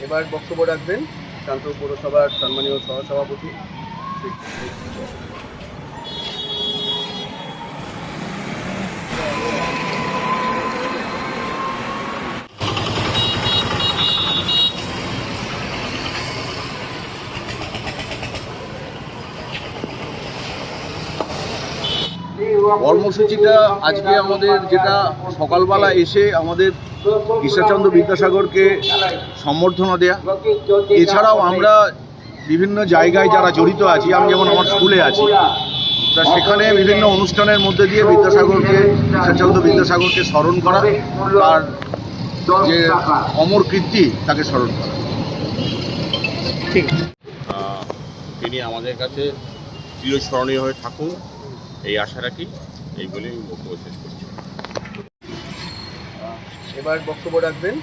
এবার বক্তব্য রাখবেন শান্ত পৌরসভার সম্মানীয় সহসভাপতি কর্মসূচিটা আজকে আমাদের যেটা সকালবেলা এসে আমাদের ঈশ্বরচন্দ্র বিদ্যাসাগরকে সম্বর্ধনা দেয়া। এছাড়াও আমরা বিভিন্ন জায়গায় যারা জড়িত আছি আমি যেমন আমার স্কুলে আছি তা সেখানে বিভিন্ন অনুষ্ঠানের মধ্যে দিয়ে বিদ্যাসাগরকে ঈশ্বরচন্দ্র বিদ্যাসাগরকে স্মরণ করা আর যে অমর কীর্তি তাকে স্মরণ করা। আহ, তিনি আমাদের কাছে চিরস্মরণীয় হয়ে থাকুন। এই আশা রাখি এইগুলি বক্তব্য শেষ করছি এবার বক্তব্য রাখবেন